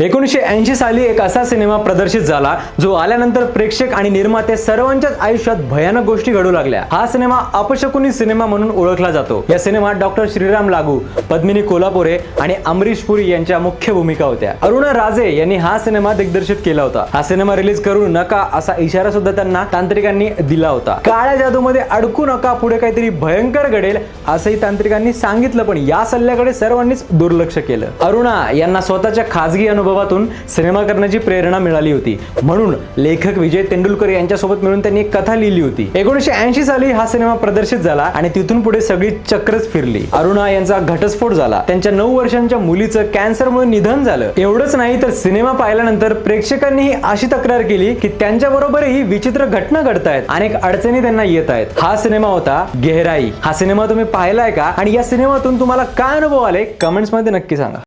एकोणीसशे ऐंशी साली एक असा सिनेमा प्रदर्शित झाला जो आल्यानंतर प्रेक्षक आणि निर्माते सर्वांच्याच आयुष्यात भयानक गोष्टी घडू लागल्या. हा सिनेमा अपशकुनी सिनेमा म्हणून ओळखला जातो. या सिनेमात डॉक्टर श्रीराम लागू पद्मिनी कोल्हापुरे आणि अमरीश पुरी यांच्या मुख्य भूमिका होत्या. अरुणा राजे यांनी हा सिनेमा दिग्दर्शित केला होता. हा सिनेमा रिलीज करू नका असा इशारा सुद्धा त्यांना तांत्रिकांनी दिला होता. काळ्या जादूमध्ये अडकू नका पुढे काहीतरी भयंकर घडेल असंही तांत्रिकांनी सांगितलं पण या सल्ल्याकडे सर्वांनीच दुर्लक्ष केलं. अरुणा यांना स्वतःच्या खासगी अनुभवातून सिनेमा करण्याची प्रेरणा मिळाली होती. म्हणून लेखक विजय तेंडुलकर यांच्यासोबत मिळून त्यांनी एक कथा लिहिली होती. एकोणीशे ऐंशी साली हा सिनेमा प्रदर्शित झाला आणि तिथून पुढे सगळी चक्रच फिरली. अरुणा यांचा घटस्फोट झाला. त्यांच्या नऊ वर्षांच्या मुलीचं कॅन्सरमुळे निधन झालं. एवढंच नाही तर सिनेमा पाहिल्यानंतर प्रेक्षकांनीही अशी तक्रार केली की त्यांच्या बरोबरही विचित्र घटना घडतायत. अनेक अडचणी त्यांना येत आहेत. हा सिनेमा होता गेहराई. हा सिनेमा तुम्ही पाहिलाय का? आणि या सिनेमातून तुम्हाला काय अनुभव आले? कमेंट्समध्ये नक्की सांगा.